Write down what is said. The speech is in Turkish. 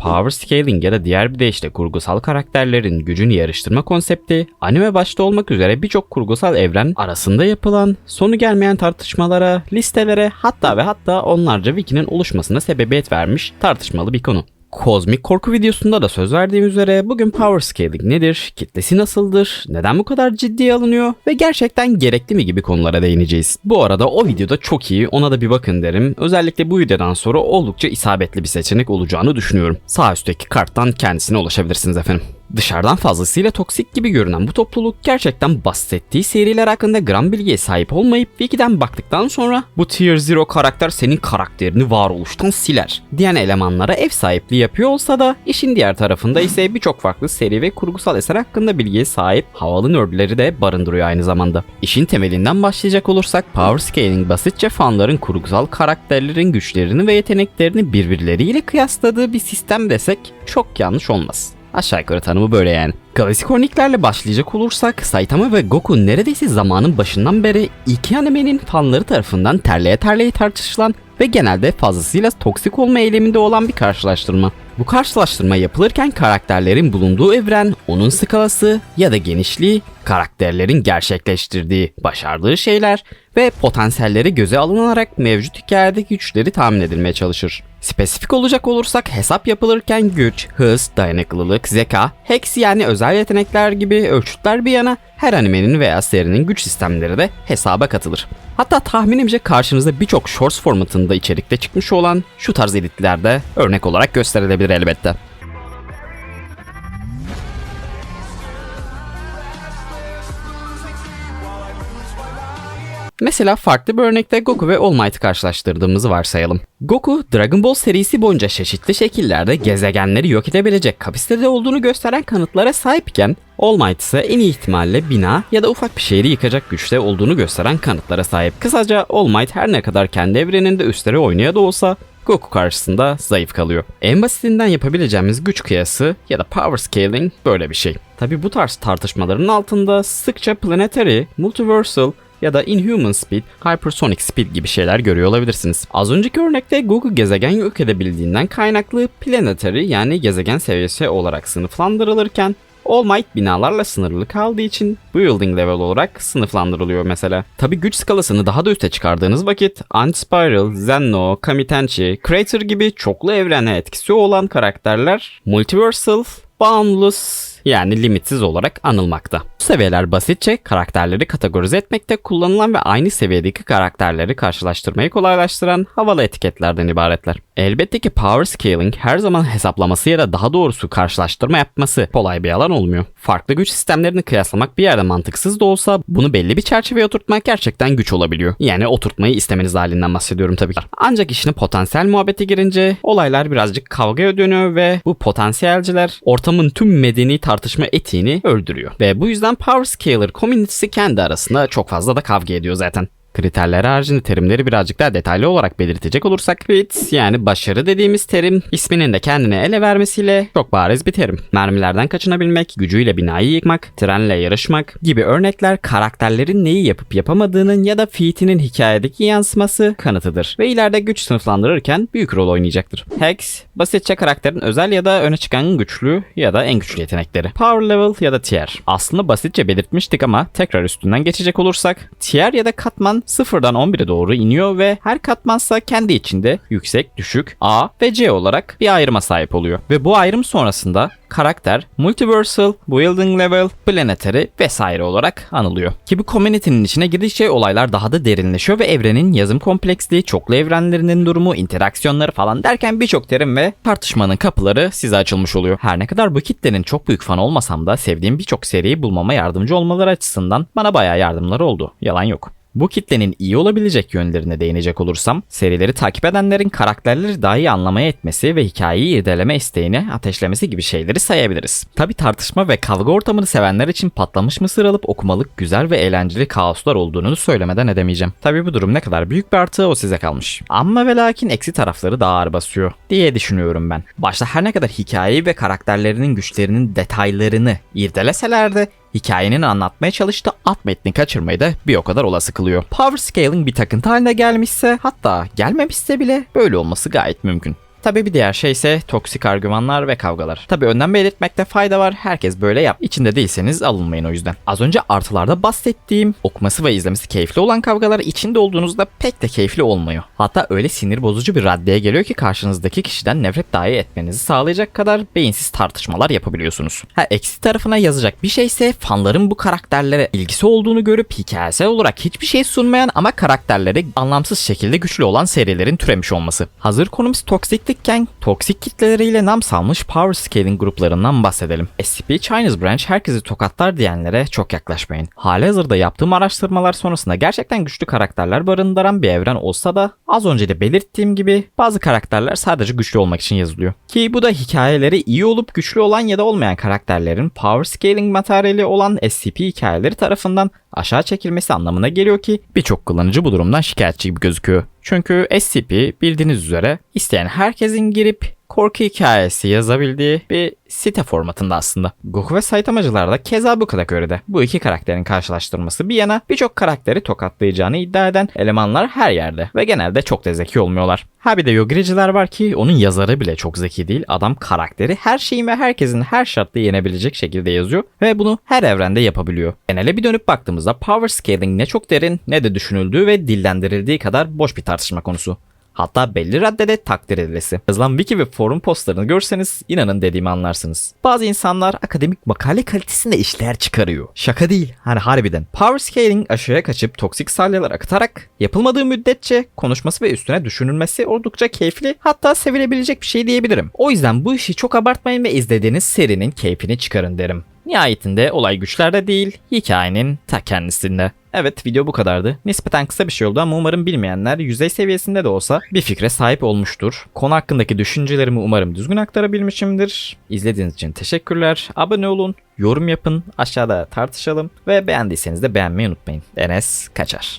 power scaling ya da diğer bir deyişle kurgusal karakterlerin gücünü yarıştırma konsepti, anime başta olmak üzere birçok kurgusal evren arasında yapılan, sonu gelmeyen tartışmalara, listelere hatta ve hatta onlarca wiki'nin oluşmasına sebebiyet vermiş tartışmalı bir konu. Kozmik korku videosunda da söz verdiğim üzere bugün power scaling nedir, kitlesi nasıldır, neden bu kadar ciddiye alınıyor ve gerçekten gerekli mi gibi konulara değineceğiz. Bu arada o videoda çok iyi ona da bir bakın derim. Özellikle bu videodan sonra oldukça isabetli bir seçenek olacağını düşünüyorum. Sağ üstteki karttan kendisine ulaşabilirsiniz efendim. Dışarıdan fazlasıyla toksik gibi görünen bu topluluk gerçekten bahsettiği seriler hakkında gram bilgiye sahip olmayıp Wiki'den baktıktan sonra bu Tier Zero karakter senin karakterini varoluştan siler diyen elemanlara ev sahipliği yapıyor olsa da işin diğer tarafında ise birçok farklı seri ve kurgusal eser hakkında bilgiye sahip havalı nerdleri de barındırıyor aynı zamanda. İşin temelinden başlayacak olursak Power Scaling basitçe fanların kurgusal karakterlerin güçlerini ve yeteneklerini birbirleriyle kıyasladığı bir sistem desek çok yanlış olmaz. Aşağı yukarı tanımı böyle yani. Klasik örneklerle başlayacak olursak Saitama ve Goku neredeyse zamanın başından beri iki animenin fanları tarafından terleye terleye tartışılan ve genelde fazlasıyla toksik olma eyleminde olan bir karşılaştırma. Bu karşılaştırma yapılırken karakterlerin bulunduğu evren, onun skalası ya da genişliği, karakterlerin gerçekleştirdiği, başardığı şeyler ve potansiyelleri göze alınarak mevcut hikayedeki güçleri tahmin edilmeye çalışır. Spesifik olacak olursak hesap yapılırken güç, hız, dayanıklılık, zeka, hex yani özel yetenekler gibi ölçütler bir yana her animenin veya serinin güç sistemleri de hesaba katılır. Hatta tahminimce karşınıza birçok shorts formatında içerikte çıkmış olan şu tarz editler de örnek olarak gösterilebilir elbette. Mesela farklı bir örnekte Goku ve All Might'ı karşılaştırdığımızı varsayalım. Goku, Dragon Ball serisi boyunca çeşitli şekillerde gezegenleri yok edebilecek kapasitede olduğunu gösteren kanıtlara sahipken, All Might ise en iyi ihtimalle bina ya da ufak bir şehri yıkacak güçte olduğunu gösteren kanıtlara sahip. Kısaca All Might her ne kadar kendi evreninde üstleri oynaya da olsa Goku karşısında zayıf kalıyor. En basitinden yapabileceğimiz güç kıyası ya da power scaling böyle bir şey. Tabi bu tarz tartışmaların altında sıkça planetary, multiversal ya da Inhuman Speed, Hypersonic Speed gibi şeyler görüyor olabilirsiniz. Az önceki örnekte Goku gezegen yok edebildiğinden kaynaklı Planetary yani gezegen seviyesi olarak sınıflandırılırken All Might binalarla sınırlı kaldığı için Building Level olarak sınıflandırılıyor mesela. Tabi güç skalasını daha da üste çıkardığınız vakit Anti-Spiral, Zenno, Kamitenchi, Crater gibi çoklu evrene etkisi olan karakterler Multiversal, Boundless yani limitsiz olarak anılmakta. Bu seviyeler basitçe karakterleri kategorize etmekte kullanılan ve aynı seviyedeki karakterleri karşılaştırmayı kolaylaştıran havalı etiketlerden ibaretler. Elbette ki power scaling her zaman hesaplaması ya da daha doğrusu karşılaştırma yapması kolay bir alan olmuyor. Farklı güç sistemlerini kıyaslamak bir yerde mantıksız da olsa bunu belli bir çerçeveye oturtmak gerçekten güç olabiliyor. Yani oturtmayı istemeniz halinden bahsediyorum tabii ki. Ancak işine potansiyel muhabbeti girince olaylar birazcık kavgaya dönüyor ve bu potansiyelciler ortamın tüm medeni tartışma etiğini öldürüyor. Ve bu yüzden Power Scaler community'si kendi arasında çok fazla da kavga ediyor zaten. Kriterler haricinde terimleri birazcık daha detaylı olarak belirtecek olursak fit yani başarı dediğimiz terim isminin de kendine ele vermesiyle çok bariz bir terim. Mermilerden kaçınabilmek, gücüyle binayı yıkmak, trenle yarışmak gibi örnekler karakterlerin neyi yapıp yapamadığının ya da feat'inin hikayedeki yansıması kanıtıdır ve ileride güç sınıflandırırken büyük rol oynayacaktır. Hex, basitçe karakterin özel ya da öne çıkan güçlü ya da en güçlü yetenekleri. Power level ya da tier. Aslında basitçe belirtmiştik ama tekrar üstünden geçecek olursak tier ya da katman sıfırdan 11'e doğru iniyor ve her katmansa kendi içinde yüksek, düşük, A ve C olarak bir ayrıma sahip oluyor. Ve bu ayrım sonrasında karakter, multiversal, building level, planetary vesaire olarak anılıyor. Ki bu community'nin içine girdikçe olaylar daha da derinleşiyor ve evrenin yazım kompleksliği, çoklu evrenlerinin durumu, interaksiyonları falan derken birçok terim ve tartışmanın kapıları size açılmış oluyor. Her ne kadar bu kitlenin çok büyük fan olmasam da sevdiğim birçok seriyi bulmama yardımcı olmaları açısından bana bayağı yardımları oldu. Yalan yok. Bu kitlenin iyi olabilecek yönlerine değinecek olursam, serileri takip edenlerin karakterleri daha iyi anlamaya etmesi ve hikayeyi irdeleme isteğini ateşlemesi gibi şeyleri sayabiliriz. Tabi tartışma ve kavga ortamını sevenler için patlamış mısır alıp okumalık güzel ve eğlenceli kaoslar olduğunu söylemeden edemeyeceğim. Tabi bu durum ne kadar büyük bir artı o size kalmış. Ama ve lakin eksi tarafları daha ağır basıyor diye düşünüyorum ben. Başta her ne kadar hikayeyi ve karakterlerinin güçlerinin detaylarını irdeleseler de hikayenin anlatmaya çalıştığı alt metni kaçırmayı da bir o kadar olası kılıyor. Power scaling bir takıntı haline gelmişse hatta gelmemişse bile böyle olması gayet mümkün. Tabii bir diğer şey ise toksik argümanlar ve kavgalar. Tabii önden belirtmekte fayda var. Herkes böyle yap. İçinde değilseniz alınmayın o yüzden. Az önce artılarda bahsettiğim okuması ve izlemesi keyifli olan kavgalar içinde olduğunuzda pek de keyifli olmuyor. Hatta öyle sinir bozucu bir raddeye geliyor ki karşınızdaki kişiden nefret dahi etmenizi sağlayacak kadar beyinsiz tartışmalar yapabiliyorsunuz. Ha eksi tarafına yazacak bir şeyse fanların bu karakterlere ilgisi olduğunu görüp hikayesel olarak hiçbir şey sunmayan ama karakterleri anlamsız şekilde güçlü olan serilerin türemiş olması. Hazır konumuz toksiklikken toksik kitleleriyle nam salmış power scaling gruplarından bahsedelim. SCP Chinese Branch herkesi tokatlar diyenlere çok yaklaşmayın. Halihazırda yaptığım araştırmalar sonrasında gerçekten güçlü karakterler barındıran bir evren olsa da az önce de belirttiğim gibi bazı karakterler sadece güçlü olmak için yazılıyor. Ki bu da hikayeleri iyi olup güçlü olan ya da olmayan karakterlerin power scaling materyali olan SCP hikayeleri tarafından aşağı çekilmesi anlamına geliyor ki birçok kullanıcı bu durumdan şikayetçi gibi gözüküyor. Çünkü SCP bildiğiniz üzere isteyen herkesin girip korku hikayesi yazabildiği bir site formatında aslında. Goku ve Saitamacılar da keza bu kategoride. Bu iki karakterin karşılaştırması bir yana birçok karakteri tokatlayacağını iddia eden elemanlar her yerde ve genelde çok da zeki olmuyorlar. Ha bir de Yogiriciler var ki onun yazarı bile çok zeki değil. Adam karakteri her şeyin ve herkesin her şartta yenebilecek şekilde yazıyor ve bunu her evrende yapabiliyor. Genele bir dönüp baktığımızda power scaling ne çok derin ne de düşünüldüğü ve dillendirildiği kadar boş bir tartışma konusu. Hatta belli raddede takdir edilesi. Yazılan wiki ve forum postlarını görseniz inanın dediğimi anlarsınız. Bazı insanlar akademik makale kalitesinde işler çıkarıyor. Şaka değil. Hani harbiden. Power scaling aşağıya kaçıp toksik salyalar akıtarak yapılmadığı müddetçe konuşması ve üstüne düşünülmesi oldukça keyifli hatta sevilebilecek bir şey diyebilirim. O yüzden bu işi çok abartmayın ve izlediğiniz serinin keyfini çıkarın derim. Nihayetinde olay güçlerde değil, hikayenin ta kendisinde. Evet video bu kadardı. Nispeten kısa bir şey oldu ama umarım bilmeyenler yüzey seviyesinde de olsa bir fikre sahip olmuştur. Konu hakkındaki düşüncelerimi umarım düzgün aktarabilmişimdir. İzlediğiniz için teşekkürler. Abone olun, yorum yapın, aşağıda tartışalım ve beğendiyseniz de beğenmeyi unutmayın. Enes Kaçar.